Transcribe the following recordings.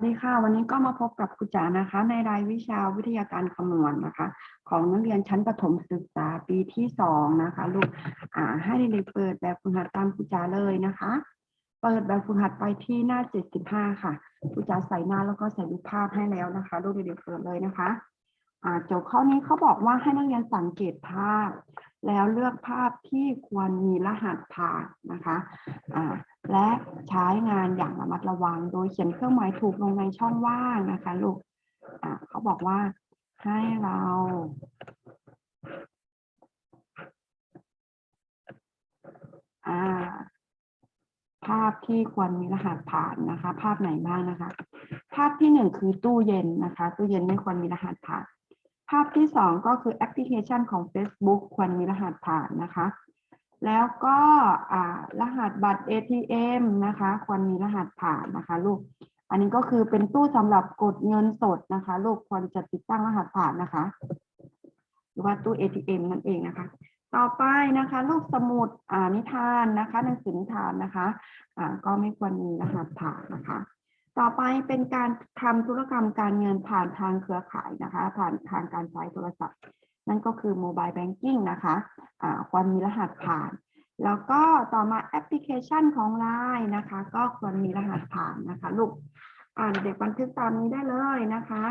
สวัสดีค่ะ วันนี้ก็มาพบกับครูจ๋านะคะ ในรายวิชาวิทยาการคำนวณนะคะ ของนักเรียนชั้นประถมศึกษาปีที่สองนะคะลูกอ่าให้เด็กๆเปิดแบบฝึกหัดตามครูจ๋าเลยนะคะ เปิดแบบฝึกหัดไปที่หน้า75ค่ะครูจ๋าใส่หน้าแล้วก็ใส่รูปภาพให้แล้วนะคะลูกเด็กๆเปิดเลยนะคะอ่าโจทย์ข้อนี้เขาบอกว่าให้นักเรียนสังเกตภาพ แล้วเลือกภาพที่ควรมีรหัสผ่านนะคะอ่า และใช้งานอย่างระมัดระวัง โดยเขียนเครื่องหมายถูกลงในช่องว่างนะคะลูกอ่าเขาบอกว่าให้เราอ่าภาพที่ควรมีรหัสผ่านนะคะ ภาพไหนบ้างนะคะ ภาพที่หนึ่งคือตู้เย็นนะคะ ตู้เย็นไม่ควรมีรหัสผ่าน ภาพที่สองก็คือแอปพลิเคชันของ Facebook ควรมีรหัสผ่านนะคะ แล้วก็รหัสบัตร ATM นะคะ ควรมีรหัสผ่านนะคะลูก อันนี้ก็คือเป็นตู้สำหรับกดเงินสดนะคะ ลูกควรจะติดตั้งรหัสผ่านนะคะ หรือว่าตู้ ATM นั่นเองนะคะ ต่อไปนะคะ ลูกสมุดนิทานนะคะหนังสือนิทานนะคะก็ไม่ควรมีรหัสผ่านนะคะ ต่อไปเป็นการทำธุรกรรมการเงินผ่านทางเครือข่ายนะคะ ผ่านทางการใช้โทรศัพท์ นั่นก็คือโมบายแบงกิ้งนะคะอ่าควรมีรหัสผ่าน แล้วก็ต่อมาแอปพลิเคชันของ Line นะคะ ก็ควรมีรหัสผ่านนะคะลูกอ่านเด็กบันทึกตามนี้ได้เลยนะคะ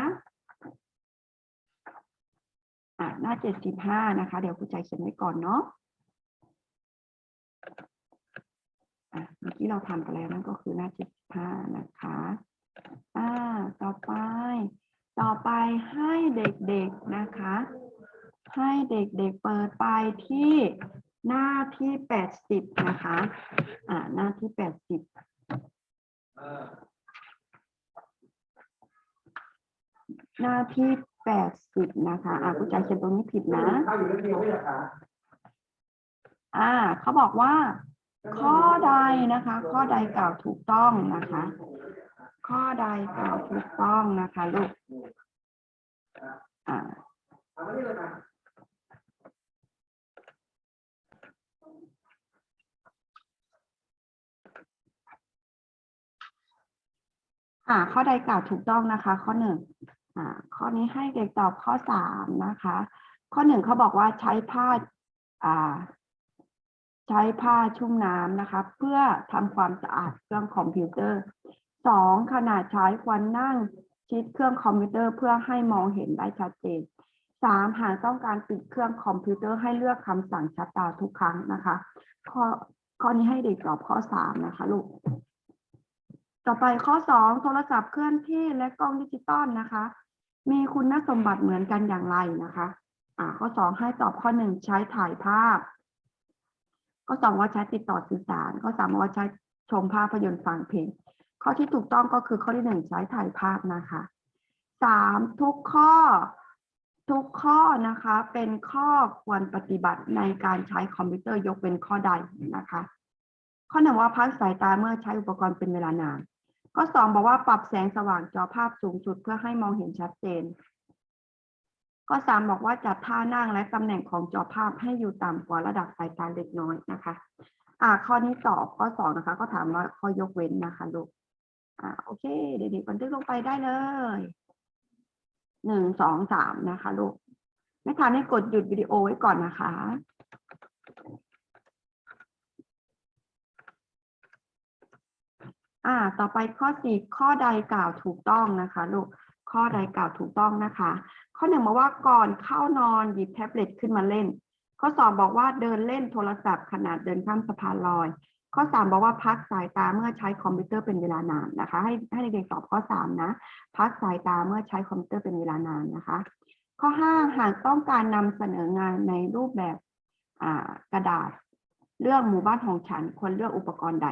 อ่าหน้าเจ็ดสิบห้านะคะ เดี๋ยวครูใจเขียนไว้ก่อนเนาะอะเมื่อกี้เราทำไปแล้วนั่นก็คือหน้าเจ็ดสิบห้านะคะอ่าต่อไป ต่อไปให้เด็กๆนะคะ ให้เด็กๆเปิดไปที่หน้าที่แปดสิบนะคะ อ่า หน้าที่แปดสิบหน้าที่แปดสิบนะคะ อ่าผู้ใจเขียนตรงนี้ผิดนะข้าอยู่เรื่องเดียวไม่หรอคะอ่า เขาบอกว่า ข้อใดนะคะ ข้อใดกล่าวถูกต้องนะคะ ข้อใดกล่าวถูกต้องนะคะลูก อ่า เอ่า ข้อใดกล่าวถูกต้องนะคะ ข้อหนึ่งอ่า ข้อนี้ให้เด็กตอบข้อสามนะคะ ข้อหนึ่งเขาบอกว่าใช้ผ้าอ่า ใช้ผ้าชุ่มน้ำนะคะ เพื่อทำความสะอาดเครื่องคอมพิวเตอร์สองขณะใช้ควรนั่งชิดเครื่องคอมพิวเตอร์เพื่อให้มองเห็นได้ชัดเจนสามหากต้องการปิดเครื่องคอมพิวเตอร์ให้เลือกคำสั่งชัดดาวทุกครั้งนะคะ ข้อข้อนี้ให้เด็กตอบข้อสามนะคะลูก ต่อไปข้อสองโทรศัพท์เคลื่อนที่และกล้องดิจิตอลนะคะ มีคุณสมบัติเหมือนกันอย่างไรนะคะอ่าข้อสองให้ตอบข้อหนึ่งใช้ถ่ายภาพ ข้อสองว่าใช้ติดต่อสื่อสาร ข้อสามว่าใช้ชมภาพยนตร์ฟังเพลงข้อที่ถูกต้องก็คือข้อที่หนึ่งใช้ถ่ายภาพนะคะสามทุกข้อทุกข้อนะคะเป็นข้อควรปฏิบัติในการใช้คอมพิวเตอร์ยกเว้นข้อใดนะคะ ข้อหนึ่งว่าพักสายตาเมื่อใช้อุปกรณ์เป็นเวลานาน ข้อสองบอกว่าปรับแสงสว่างจอภาพสูงสุดเพื่อให้มองเห็นชัดเจน ข้อสามบอกว่าจัดท่านั่งและตำแหน่งของจอภาพให้อยู่ต่ำกว่าระดับสายตาเล็กน้อยนะคะ อ่า ข้อนี้ตอบข้อสองนะคะ ก็ถามว่าข้อยกเว้นนะคะลูก อ่า โอเค เด็กๆบันทึกลงไปได้เลยหนึ่งสองสามนะคะลูกไม่ทันให้กดหยุดวิดีโอไว้ก่อนนะคะ อ่า ต่อไปข้อสี่ข้อใดกล่าวถูกต้องนะคะลูก ข้อใดกล่าวถูกต้องนะคะ ข้อหนึ่งบอกว่าก่อนเข้านอนหยิบแท็บเล็ตขึ้นมาเล่น ข้อสองบอกว่าเดินเล่นโทรศัพท์ขณะเดินข้ามสะพานลอย ข้อสามบอกว่าพักสายตาเมื่อใช้คอมพิวเตอร์เป็นเวลานานนะคะ ให้ให้เด็กๆตอบข้อสามนะ พักสายตาเมื่อใช้คอมพิวเตอร์เป็นเวลานานนะคะ ข้อห้าหากต้องการนำเสนองานในรูปแบบอ่ากระดาษ เรื่องหมู่บ้านของฉันควรเลือกอุปกรณ์ใด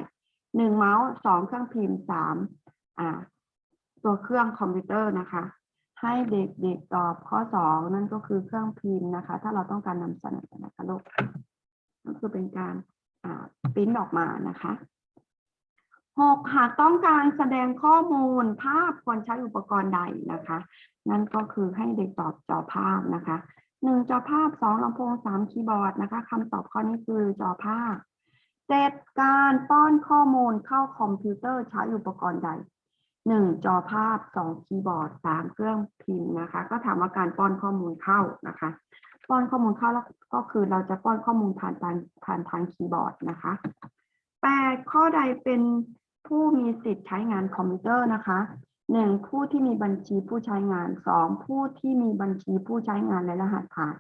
หนึ่งเมาส์สองเครื่องพิมพ์สามอ่าตัวเครื่องคอมพิวเตอร์นะคะ ให้เด็กๆตอบข้อสองนั่นก็คือเครื่องพิมพ์นะคะ ถ้าเราต้องการนำเสนอนะคะลูกก็คือเป็นการอ่าปริ้นออกมานะคะหกหากต้องการแสดงข้อมูลภาพควรใช้อุปกรณ์ใดนะคะ นั่นก็คือให้เด็กตอบจอภาพนะคะหนึ่งจอภาพสองลำโพงสามคีย์บอร์ดนะคะคำตอบข้อนี้คือจอภาพ เจ็ดการป้อนข้อมูลเข้าคอมพิวเตอร์ใช้อุปกรณ์ใดหนึ่งจอภาพสองคีย์บอร์ดสามเครื่องพิมพ์นะคะ ก็ถามว่าการป้อนข้อมูลเข้านะคะ ป้อนข้อมูลเข้าแล้วก็คือเราจะป้อนข้อมูลผ่านทางผ่านทางคีย์บอร์ดนะคะแปดข้อใดเป็นผู้มีสิทธิ์ใช้งานคอมพิวเตอร์นะคะหนึ่งผู้ที่มีบัญชีผู้ใช้งานสองผู้ที่มีบัญชีผู้ใช้งานและรหัสผ่าน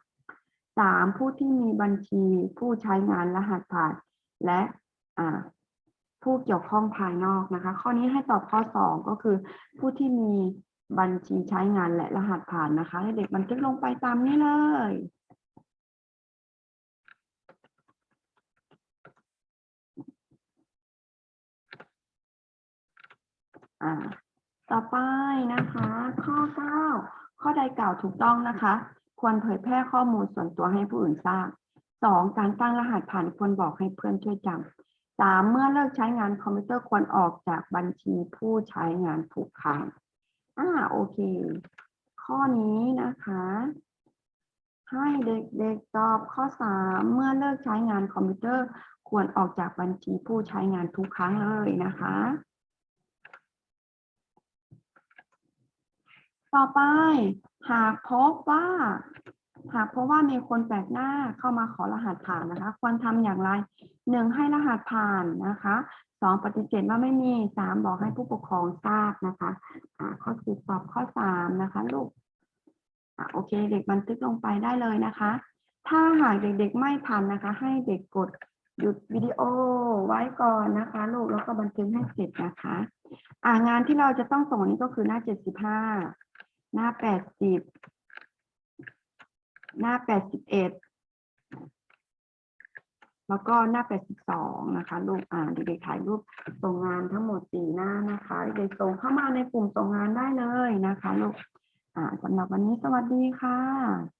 สามผู้ที่มีบัญชีผู้ใช้งานรหัสผ่าน และผู้เกี่ยวข้องภายนอกนะคะ ข้อนี้ให้ตอบข้อสองก็คือ ผู้ที่มีบัญชีใช้งานและรหัสผ่านนะคะ ให้เด็กบันทึกลงไปตามนี้เลยอ่าต่อไปนะคะ ข้อ 9 ข้อใดกล่าวถูกต้องนะคะ ควรเผยแพร่ข้อมูลส่วนตัวให้ผู้อื่นทราบ สองการตั้งรหัสผ่านควรบอกให้เพื่อนช่วยจำสามเมื่อเลิกใช้งานคอมพิวเตอร์ควรออกจากบัญชีผู้ใช้งานทุกครั้งอ่าโอเค ข้อนี้นะคะ ให้เด็กๆตอบข้อสามเมื่อเลิกใช้งานคอมพิวเตอร์ควรออกจากบัญชีผู้ใช้งานทุกครั้งเลยนะคะ ต่อไปหากพบว่าากพบว่ามีคนแปลกหน้าเข้ามาขอรหัสผ่านนะคะ ควรทำอย่างไรหนึ่งให้รหัสผ่านนะคะสองปฏิเสธว่าไม่มีสามบอกให้ผู้ปกครองทราบนะคะอ่าข้อสิบตอบข้อสามนะคะลูกอโอเค เด็กบันทึกลงไปได้เลยนะคะ ถ้าหากเด็กๆไม่ทันนะคะ ให้เด็กกดหยุดวิดีโอไว้ก่อนนะคะ ลูกแล้วก็บันทึกให้เสร็จนะคะอ่างานที่เราจะต้องส่งนี้ก็คือหน้าเจ็ดสิบห้าหน้าแปดสิบ หน้า 81 แล้วก็หน้า 82 นะคะลูกอ่าเด็กๆถ่ายรูปส่งงานทั้งหมดสี่หน้านะคะเด็กส่งเข้ามาในกลุ่มส่งงานได้เลยนะคะลูกอ่าสำหรับวันนี้สวัสดีค่ะ